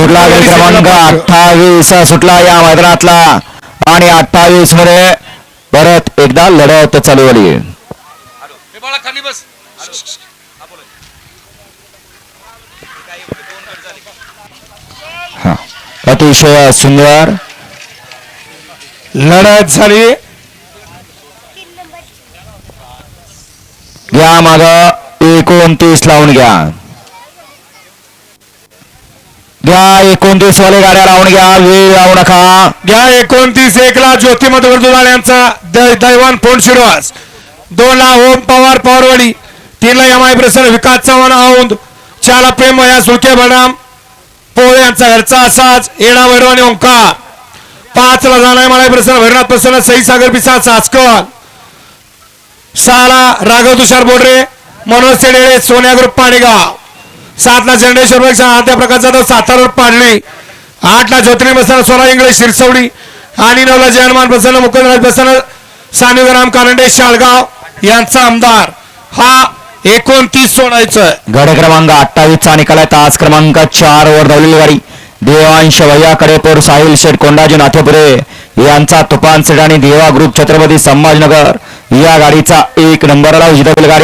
सुटला गडी क्रमांक अठ्ठावीस सुटला या मैदानातला. आणि अठ्ठावीसमध्ये परत एकदा लढत चालू झाली. अतिशय सुंदर. लढत झाली. घ्या माग एकोणतीस लावून घ्या. या एकोणतीस वाले गाड्या लावून घ्या वेळ लावू नका. या एकोणतीस एक ला ज्योती मधुवर्धुलाल यांचा दैवान फोन श्रीवास. दोन ला ओम पवार पवारवाडी तीन ला एम आय प्रसन्न विकास चव्हाण औंद चार ला प्रेम या सुळके बडाम पोळे यांचा घरचा असाच येणा वैरव आणि ओंकार. पाच ला जाणार मला प्रसन्न भैरनाथ प्रसन्न सई सागर पिसा चाचकर सहा ला राघव तुषार बोडरे मनोज सेडेळे सोन्या ग्रुप पाणीगाव. सातला चंडेश्वर पेक्षा आद्या प्रकारचा तर सातारा पाडणे आठला ज्योतिनी प्रसन्न सोळा इंगळे शिरसवडी. आणि नऊला जयनमान प्रसन्न मुकुंदराज प्रसन्न सानुग्राम कारंडे शाळगाव यांचा आमदार. हा एकोणतीस सोडायचं गाडी क्रमांक अठ्ठावीसचा निकाल आहे. तास क्रमांक चार वर धावलेली गाडी. देवांश भैया कडेपूर साहिल शेठ कोंडाजी नाथेपुरे यांचा तुफान सेट आणि देवा ग्रुप छत्रपती संभाजनगर. या गाडीचा एक नंबरला उजितलेली गाडी